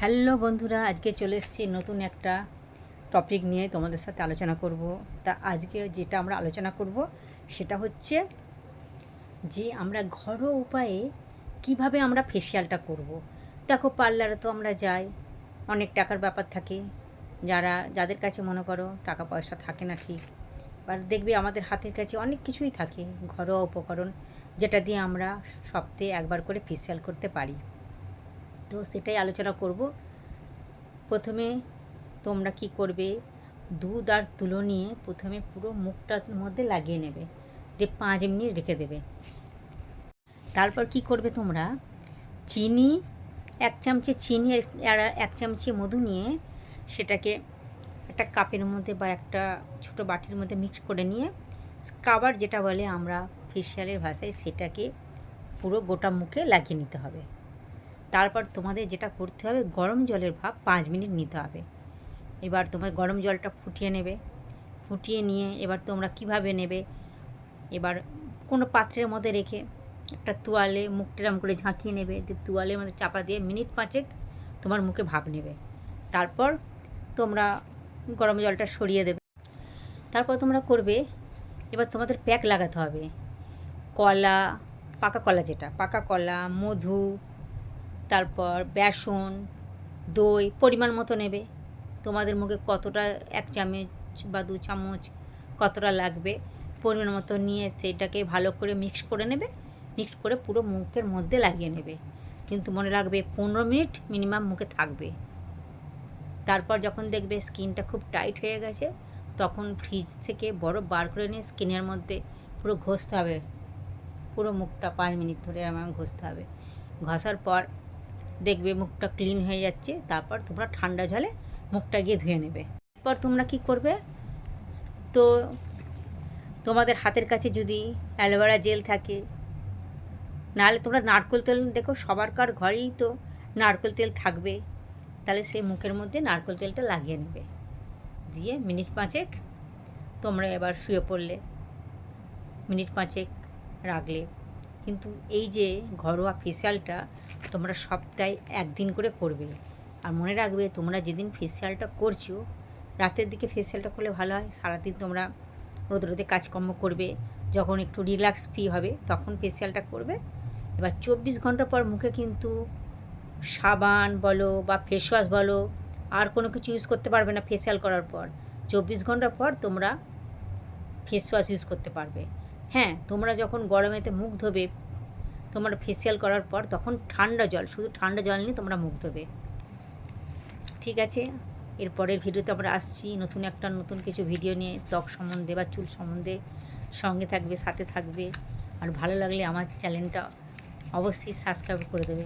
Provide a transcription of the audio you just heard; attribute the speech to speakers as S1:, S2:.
S1: Hello বন্ধুরা, আজকে চলে এসেছি নতুন একটা টপিক নিয়ে তোমাদের সাথে আলোচনা করব। তা আজকে যেটা আমরা আলোচনা করব সেটা হচ্ছে যে আমরা ঘরোয়া উপায়ে কীভাবে আমরা ফেসিয়ালটা করব। দেখো পার্লারে তো আমরা যাই, অনেক টাকার ব্যাপার থাকে। যারা, যাদের কাছে মনে করো টাকা পয়সা থাকে না ঠিক, বা দেখবে আমাদের হাতের কাছে অনেক কিছুই থাকে, ঘরোয়া উপকরণ, যেটা দিয়ে আমরা সপ্তাহে একবার করে ফেসিয়াল করতে পারি। তো সেটাই আলোচনা করব। প্রথমে তোমরা কি করবে? দুধ আর তুলো নিয়ে প্রথমে পুরো মুখটার মধ্যে লাগিয়ে নেবে। দিয়ে পাঁচ মিনিট রেখে দেবে। তারপর কি করবে তোমরা? চিনি, এক চামচে চিনি আর এক চামচে মধু নিয়ে সেটাকে একটা কাপের মধ্যে বা একটা ছোটো বাটির মধ্যে মিক্স করে নিয়ে স্ক্রাবার যেটা বলে আমরা ফেসিয়ালের ভাষায় সেটাকে পুরো গোটা মুখে লাগিয়ে নিতে হবে। তারপর তোমাদের যেটা করতে হবে, গরম জলের ভাপ পাঁচ মিনিট নিতে হবে। এবার তোমার গরম জলটা ফুটিয়ে নেবে। ফুটিয়ে নিয়ে এবার তোমরা কীভাবে নেবে? এবার কোনো পাত্রের মধ্যে রেখে একটা তোয়ালে মুখটারাম করে ঝাঁকিয়ে নেবে। তোয়ালের মধ্যে চাপা দিয়ে মিনিট পাঁচেক তোমার মুখে ভাপ নেবে। তারপর তোমরা গরম জলটা সরিয়ে দেবে। তারপর তোমরা করবে, এবার তোমাদের প্যাক লাগাতে হবে। কলা, পাকা কলা যেটা, পাকা কলা, মধু তারপর বেসন, দই পরিমাণ মতো নেবে। তোমাদের মুখে কতটা এক চামচ বা দু চামচ কতটা লাগবে পরিমাণ মতো নিয়ে সেটাকে ভালো করে মিক্স করে নেবে। মিক্স করে পুরো মুখের মধ্যে লাগিয়ে নেবে। কিন্তু মনে রাখবে পনেরো মিনিট মিনিমাম মুখে থাকবে। তারপর যখন দেখবে স্কিনটা খুব টাইট হয়ে গেছে, তখন ফ্রিজ থেকে বরফ বার করে নিয়ে স্কিনের মধ্যে পুরো ঘষতে হবে। পুরো মুখটা পাঁচ মিনিট ধরে আমার ঘষতে হবে। ঘষার পর দেখবে মুখটা ক্লিন হয়ে যাচ্ছে, তারপর তোমরা ঠান্ডা জলে মুখটা গিয়ে ধুয়ে নেবে। এরপর তোমরা কি করবে? তো তোমাদের হাতের কাছে যদি অ্যালোভেরা জেল থাকে, নাহলে তোমরা নারকেল তেল, দেখো সবার কার ঘরেই তো নারকেল তেল থাকবে, তাহলে সেই মুখের মধ্যে নারকোল তেলটা লাগিয়ে নেবে। দিয়ে মিনিট পাঁচেক তোমরা এবার শুয়ে পড়লে, মিনিট পাঁচেক রাখলে। কিন্তু এই যে ঘরোয়া ফেসিয়ালটা তোমরা সপ্তাহে একদিন করে করবে। আর মনে রাখবে, তোমরা যেদিন ফেসিয়ালটা করছ, রাতের দিকে ফেসিয়ালটা করলে ভালো হয়। সারাদিন তোমরা রোদে রোদে কাজকর্ম করবে, যখন একটু রিল্যাক্স ফি হবে, তখন ফেসিয়ালটা করবে। এবার চব্বিশ ঘণ্টা পর মুখে কিন্তু সাবান বলো বা ফেস ওয়াশ বলো, আর কোনো কিছু ইউজ করতে পারবে না ফেসিয়াল করার পর। চব্বিশ ঘণ্টা পর তোমরা ফেস ওয়াশ ইউজ করতে পারবে। হ্যাঁ তোমরা যখন গরমেতে মুখ ধোবে, তোমরা ফেসিয়াল করার পর তখন ঠান্ডা জল, শুধু ঠান্ডা জল নিয়ে তোমরা মুখ ধোবে। ঠিক আছে? এরপরের ভিডিওতে আমরা আসছি, নতুন একটা নতুন কিছু ভিডিও নিয়ে, ত্বক সম্বন্ধে বা চুল সম্বন্ধে সঙ্গে থাকবে, সাথে থাকবে। আর ভালো লাগলে আমার চ্যানেলটা অবশ্যই সাবস্ক্রাইব করে দেবে।